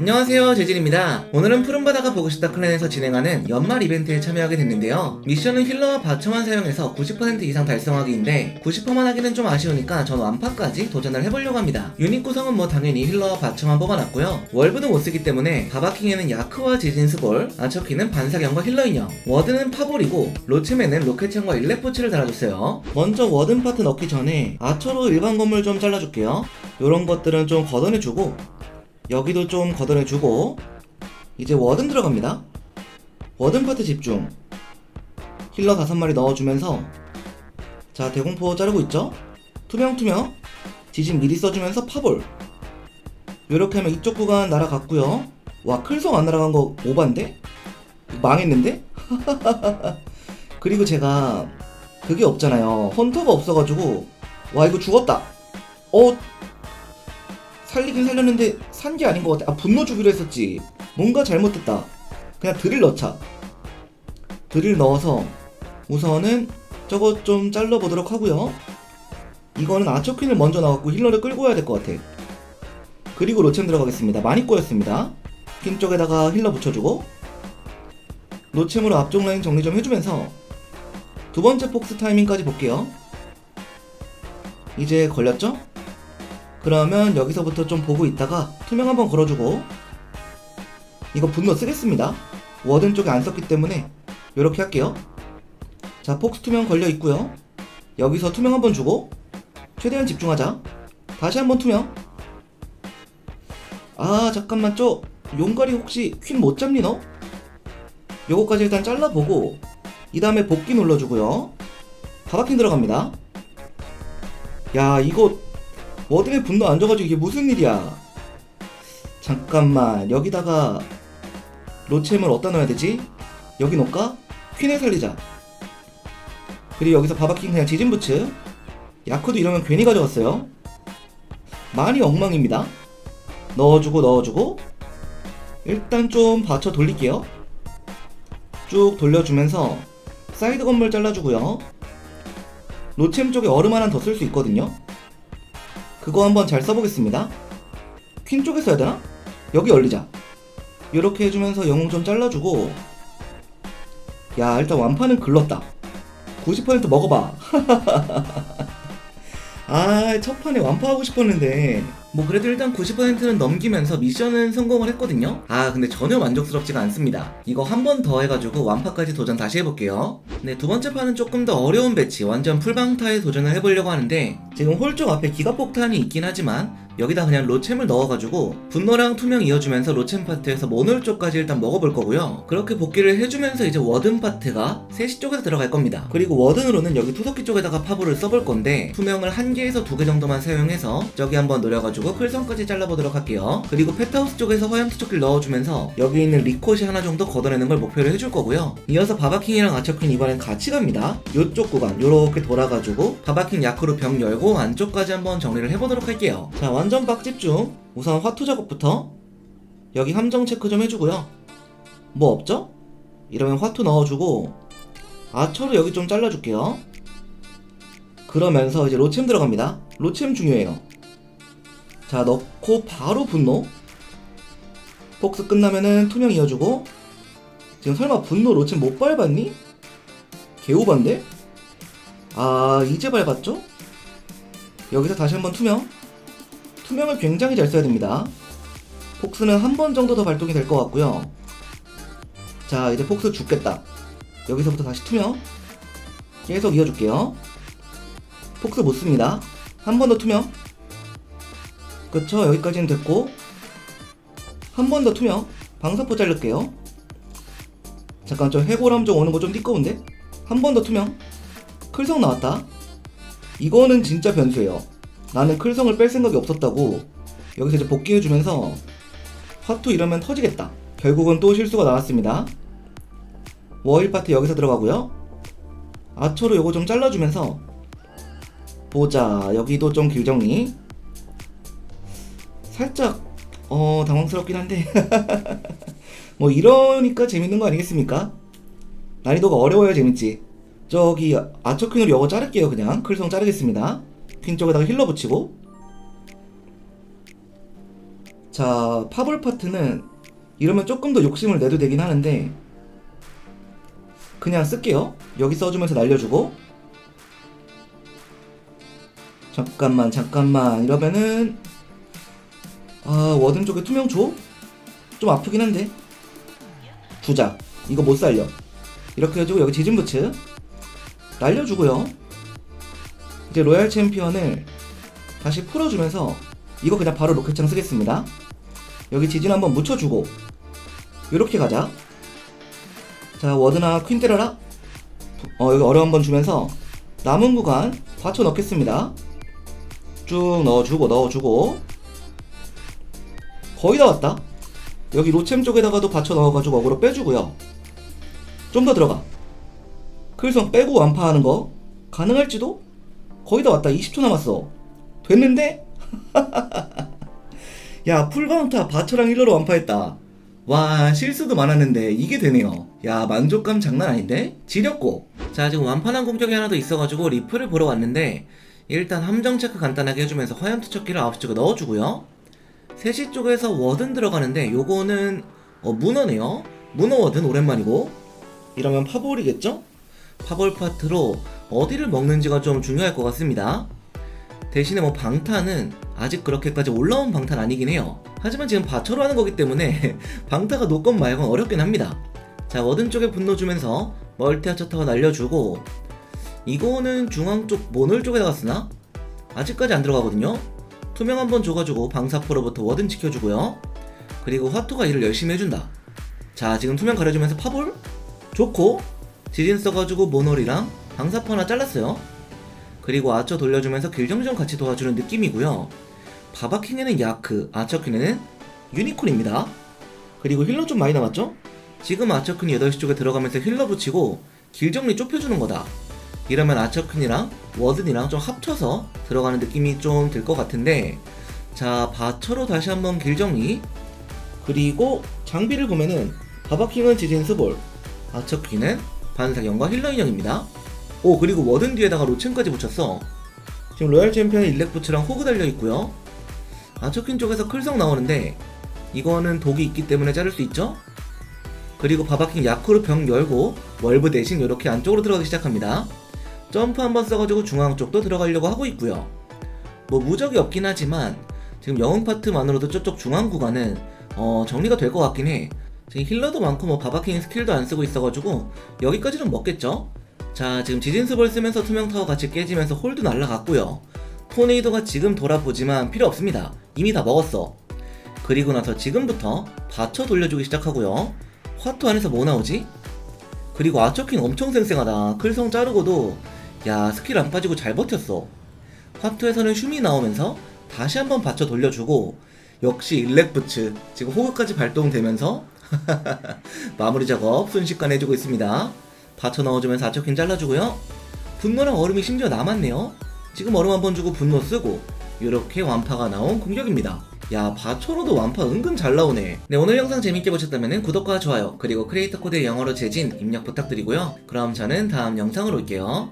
안녕하세요 재진입니다. 오늘은 푸른바다가 보고 싶다 클랜에서 진행하는 연말 이벤트에 참여하게 됐는데요. 미션은 힐러와 바처만 사용해서 90% 이상 달성하기인데 90%만 하기는 좀 아쉬우니까 전 완파까지 도전을 해보려고 합니다. 유닛 구성은 뭐 당연히 힐러와 바처만 뽑아놨고요. 월브는 못쓰기 때문에 바바킹에는 야크와 지진 스볼 아처키는 반사경과 힐러 인형 워드는 파볼이고 로츠맨은 로켓창과 일레포츠를 달아줬어요. 먼저 워든 파트 넣기 전에 아처로 일반 건물 좀 잘라줄게요. 요런 것들은 좀 걷어내주고 여기도 좀 걷어내주고 이제 워든 들어갑니다. 워든 파트 집중. 힐러 다섯 마리 넣어주면서 자 대공포 자르고 있죠? 투명 투명. 지진 미리 써주면서 파볼. 요렇게 하면 이쪽 구간 날아갔고요. 와 클성 안 날아간 거 오반데? 망했는데? 그리고 제가 그게 없잖아요. 헌터가 없어가지고 와 이거 죽었다. 어 살리긴 살렸는데 산 게 아닌 것 같아. 아 분노 주기로 했었지. 뭔가 잘못됐다. 그냥 드릴 넣자. 드릴 넣어서 우선은 저거 좀 잘라보도록 하고요. 이거는 아처퀸을 먼저 나왔고 힐러를 끌고 와야 될 것 같아. 그리고 로챔 들어가겠습니다. 많이 꼬였습니다. 퀸 쪽에다가 힐러 붙여주고 로챔으로 앞쪽 라인 정리 좀 해주면서 두 번째 폭스 타이밍까지 볼게요. 이제 걸렸죠? 그러면 여기서부터 좀 보고 있다가 투명 한번 걸어주고. 이거 분노 쓰겠습니다. 워든 쪽에 안 썼기 때문에 이렇게 할게요. 자 폭스 투명 걸려 있고요. 여기서 투명 한번 주고 최대한 집중하자. 다시 한번 투명. 아 잠깐만. 저 용가리 혹시 퀸 못 잡니 너? 요거까지 일단 잘라보고 이 다음에 복귀 눌러주고요. 바바킹 들어갑니다. 야 이거 워든의 분노 안 줘가지고 이게 무슨 일이야? 잠깐만 여기다가 로챔을 어디다 넣어야 되지? 여기 놓을까? 퀸을 살리자. 그리고 여기서 바바킹 그냥 지진부츠. 야쿠도 이러면 괜히 가져갔어요. 많이 엉망입니다. 넣어주고 넣어주고. 일단 좀 받쳐 돌릴게요. 쭉 돌려주면서 사이드 건물 잘라주고요. 로챔 쪽에 얼음 하나 더 쓸 수 있거든요 그거 한번 잘 써보겠습니다. 퀸 쪽에 써야 되나? 여기 얼리자. 이렇게 해주면서 영웅 좀 잘라주고 야 일단 완파는 글렀다. 90% 먹어봐. 아, 첫 판에 완파하고 싶었는데. 뭐 그래도 일단 90%는 넘기면서 미션은 성공을 했거든요. 아, 근데 전혀 만족스럽지가 않습니다. 이거 한 번 더 해가지고 완파까지 도전 다시 해볼게요. 네, 두 번째 판은 조금 더 어려운 배치, 완전 풀방타에 도전을 해보려고 하는데, 지금 홀쪽 앞에 기가폭탄이 있긴 하지만, 여기다 그냥 로챔을 넣어가지고 분노랑 투명 이어주면서 로챔 파트에서 모놀 쪽까지 일단 먹어볼 거고요. 그렇게 복귀를 해주면서 이제 워든 파트가 3시 쪽에서 들어갈 겁니다. 그리고 워든으로는 여기 투석기 쪽에다가 파브를 써볼 건데 투명을 한 개에서 두 개 정도만 사용해서 저기 한번 노려가지고 클성까지 잘라보도록 할게요. 그리고 펫하우스 쪽에서 화염 투척기를 넣어주면서 여기 있는 리콧이 하나 정도 걷어내는 걸 목표로 해줄 거고요. 이어서 바바킹이랑 아처퀸 이번엔 같이 갑니다. 요쪽 구간 요렇게 돌아가지고 바바킹 야크로 병 열고 안쪽까지 한번 정리를 해보도록 할게요. 자 완전 빡 집중. 우선 화투 작업부터 여기 함정 체크 좀 해주고요. 뭐 없죠? 이러면 화투 넣어주고 아처로 여기 좀 잘라줄게요. 그러면서 이제 로챔 들어갑니다. 로챔 중요해요. 자 넣고 바로 분노. 폭스 끝나면은 투명 이어주고 지금 설마 분노 로챔 못 밟았니? 개오반데? 아 이제 밟았죠? 여기서 다시 한번 투명. 투명을 굉장히 잘 써야 됩니다. 폭스는 한 번 정도 더 발동이 될 것 같고요. 자, 이제 폭스 죽겠다. 여기서부터 다시 투명. 계속 이어줄게요. 폭스 못 씁니다. 한 번 더 투명. 그쵸, 여기까지는 됐고. 한 번 더 투명. 방사포 자를게요. 잠깐, 저 해골함정 오는 거 좀 띠꺼운데? 한 번 더 투명. 클성 나왔다. 이거는 진짜 변수예요. 나는 클성을 뺄 생각이 없었다고 여기서 이제 복귀해주면서 화투 이러면 터지겠다. 결국은 또 실수가 나왔습니다. 워일 파트 여기서 들어가고요. 아초로 요거 좀 잘라주면서 보자. 여기도 좀 길정리 살짝 어 당황스럽긴 한데. 뭐 이러니까 재밌는 거 아니겠습니까? 난이도가 어려워야 재밌지. 저기 아처퀸으로 요거 자를게요 그냥. 클성 자르겠습니다 퀸 쪽에다가 힐러 붙이고. 자, 파볼 파트는 이러면 조금 더 욕심을 내도 되긴 하는데 그냥 쓸게요. 여기 써주면서 날려주고. 잠깐만 잠깐만. 이러면은 아 워든 쪽에 투명 줘? 좀 아프긴 한데. 주자. 이거 못 살려. 이렇게 해주고 여기 지진부츠 날려주고요 이제 로얄 챔피언을 다시 풀어주면서 이거 그냥 바로 로켓창 쓰겠습니다. 여기 지진 한번 묻혀주고 이렇게 가자. 자 워드나 퀸 때려라? 어 여기 어려운 번 주면서 남은 구간 받쳐 넣겠습니다. 쭉 넣어주고 넣어주고. 거의 다 왔다. 여기 로챔 쪽에다가도 받쳐 넣어가지고 어그로 빼주고요. 좀 더 들어가. 클성 빼고 완파하는 거 가능할지도 거의 다 왔다. 20초 남았어. 됐는데? 야 풀바운타 바처랑 힐러로 완파했다. 와 실수도 많았는데 이게 되네요. 야 만족감 장난 아닌데? 지렸고. 자 지금 완판한 공격이 하나 더 있어가지고 리플을 보러 왔는데 일단 함정 체크 간단하게 해주면서 화염 투 척기를 9시 쪽에 넣어주고요. 3시 쪽에서 워든 들어가는데 요거는 어 문어네요. 문어 워든 오랜만이고. 이러면 파볼이겠죠? 파볼 파트로 어디를 먹는지가 좀 중요할 것 같습니다 대신에 뭐 방타는 아직 그렇게까지 올라온 방탄 아니긴 해요. 하지만 지금 바처로 하는 거기 때문에 방타가 노건 말곤 어렵긴 합니다. 자 워든 쪽에 분노 주면서 멀티아처 타워 날려주고 이거는 중앙 쪽 모놀 쪽에다가 쓰나? 아직까지 안 들어가거든요. 투명 한번 줘가지고 방사포로부터 워든 지켜주고요. 그리고 화투가 일을 열심히 해준다. 자 지금 투명 가려주면서 파볼 좋고 지진 써가지고 모놀이랑 방사포 하나 잘랐어요. 그리고 아처 돌려주면서 길정전 같이 도와주는 느낌이고요. 바바킹에는 야크, 아처퀸에는 유니콘입니다. 그리고 힐러 좀 많이 남았죠? 지금 아처퀸이 8시 쪽에 들어가면서 힐러 붙이고 길정리 좁혀주는 거다. 이러면 아처퀸이랑 워든이랑 좀 합쳐서 들어가는 느낌이 좀 들 것 같은데 자 바처로 다시 한번 길정리 그리고 장비를 보면은 바바킹은 지진 스볼 아처퀸은 반사경과 힐러 인형입니다. 오 그리고 워든 뒤에다가 로첸까지 붙였어. 지금 로얄 챔피언 일렉부츠랑 호그 달려있고요. 아처킨 쪽에서 클성 나오는데 이거는 독이 있기 때문에 자를 수 있죠? 그리고 바바킹 야쿠르 병 열고 월브 대신 이렇게 안쪽으로 들어가기 시작합니다. 점프 한번 써가지고 중앙 쪽도 들어가려고 하고 있고요. 뭐 무적이 없긴 하지만 지금 영웅 파트만으로도 저쪽 중앙 구간은 어, 정리가 될 것 같긴 해 지금 힐러도 많고 뭐 바바킹 스킬도 안 쓰고 있어가지고 여기까지는 먹겠죠? 자 지금 지진습을 쓰면서 투명타워 같이 깨지면서 홀도 날라갔고요. 토네이도가 지금 돌아보지만 필요 없습니다. 이미 다 먹었어. 그리고 나서 지금부터 받쳐 돌려주기 시작하고요. 화투 안에서 뭐 나오지? 그리고 아처킹 엄청 쌩쌩하다. 클성 자르고도 야 스킬 안 빠지고 잘 버텼어. 화투에서는 슈미 나오면서 다시 한번 받쳐 돌려주고 역시 일렉부츠 지금 호그까지 발동되면서 마무리 작업 순식간에 해주고 있습니다 받쳐 넣어주면서 아처킨 잘라주고요. 분노랑 얼음이 심지어 남았네요. 지금 얼음 한 번 주고 분노 쓰고 이렇게 완파가 나온 공격입니다. 야 바초로도 완파 은근 잘 나오네. 네 오늘 영상 재밌게 보셨다면 구독과 좋아요 그리고 크리에이터 코드 영어로 재진 입력 부탁드리고요. 그럼 저는 다음 영상으로 올게요.